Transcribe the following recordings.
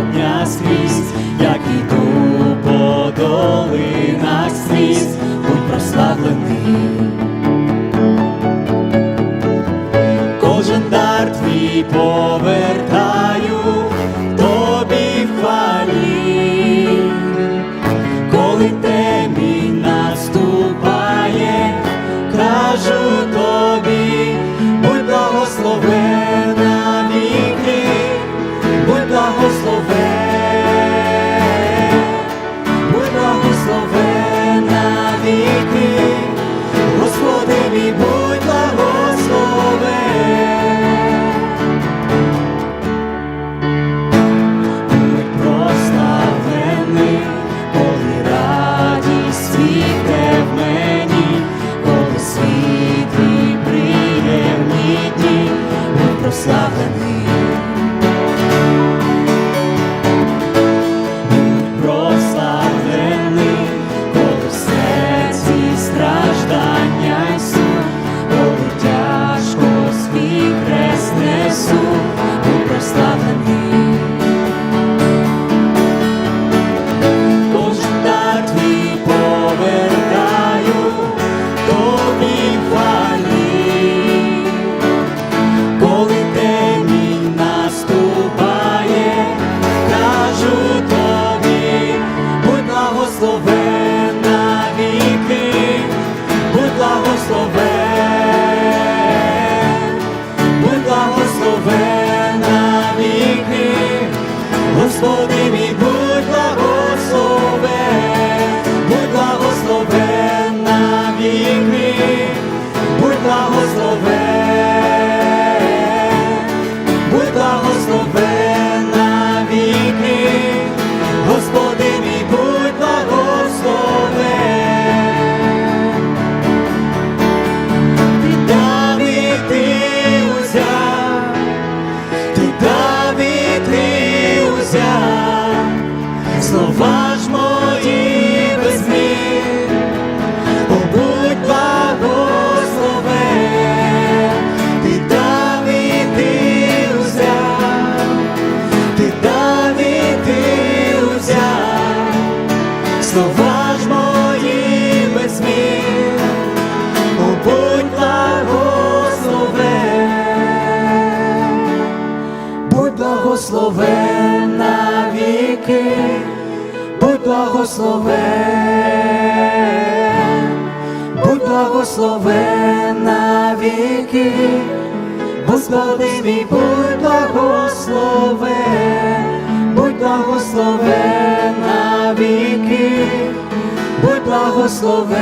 дня світ. mismo Dios. слова ж мої без змін, побудь благослове, ти дав і ти узяв, ти дав і ти узяв, слова ж мої без змін, побудь благослове, будь благословен навіки благословен, будь благословен на віки, Господи мій, будь благословен, будь благословен на віки, будь благословен,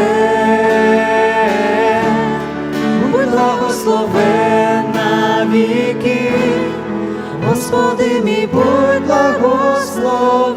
будь благословен на віки, Господи мій, будь благословен.